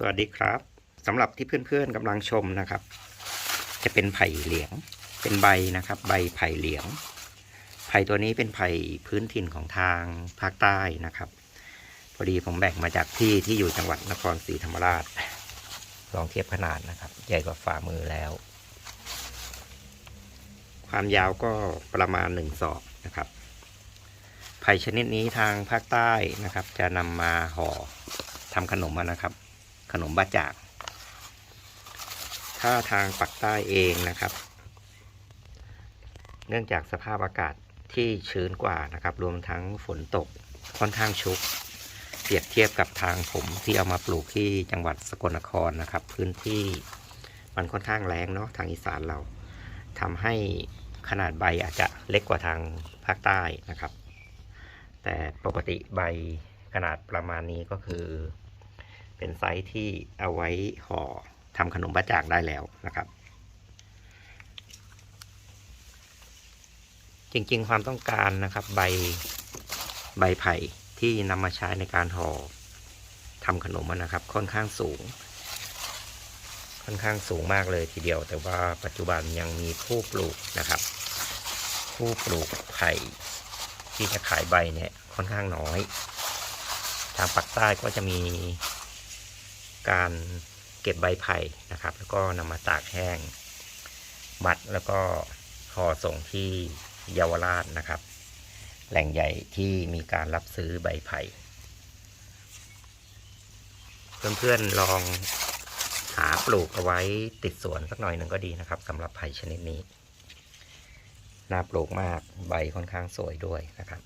สวัสดีครับสำหรับที่เพื่อนๆกำลังชมนะครับ จะเป็นไผ่เหลียง เป็นใบนะครับ ใบไผ่เหลียง ไผ่ตัวนี้เป็นไผ่พื้นถิ่นของทางภาคใต้นะครับ พอดีผมแบ่งมาจากที่ที่อยู่จังหวัดนครศรีธรรมราช ลองเทียบขนาดนะครับ ใหญ่กว่าฝ่ามือแล้ว ความยาวก็ประมาณหนึ่งศอกนะครับไผ่ชนิดนี้ทางภาคใต้นะครับ จะนำมาห่อทำขนมนะครับ ขนมบ้าจาก ถ้าทางปักใต้เองนะครับ เนื่องจากสภาพอากาศที่ชื้นกว่านะครับ รวมทั้งฝนตกค่อนข้างชุก เปรียบเทียบกับทางผมที่เอามาปลูกที่จังหวัดสกลนครนะครับ พื้นที่มันค่อนข้างแรงเนาะทางอีสานเราทำให้ขนาดใบอาจจะเล็กกว่าทางภาคใต้นะครับ แต่ปกติใบขนาดประมาณนี้ก็คือ เป็นไซส์ที่เอาไว้ห่อทำขนมบ้าจากได้แล้วนะครับ จริงๆ ความต้องการนะครับ ใบใบไผ่ที่นำมาใช้ในการห่อทำขนมนะครับ ค่อนข้างสูง ค่อนข้างสูงมากเลยทีเดียว แต่ว่าปัจจุบันยังมีผู้ปลูกนะครับ ผู้ปลูกไผ่ที่จะขายใบเนี่ยค่อนข้างน้อย ทางปักใต้ก็จะมี การเก็บใบไผ่นะครับ แล้วก็นำมาตากแห้ง มัดแล้วก็ห่อส่งที่เยาวราชนะครับ แหล่งใหญ่ที่มีการรับซื้อใบไผ่เพื่อนๆลองหาปลูกเอาไว้ติดสวนสักหน่อยหนึ่งก็ดีนะครับสำหรับไผ่ชนิดนี้น่าปลูกมากใบค่อนข้างสวยด้วยนะครับ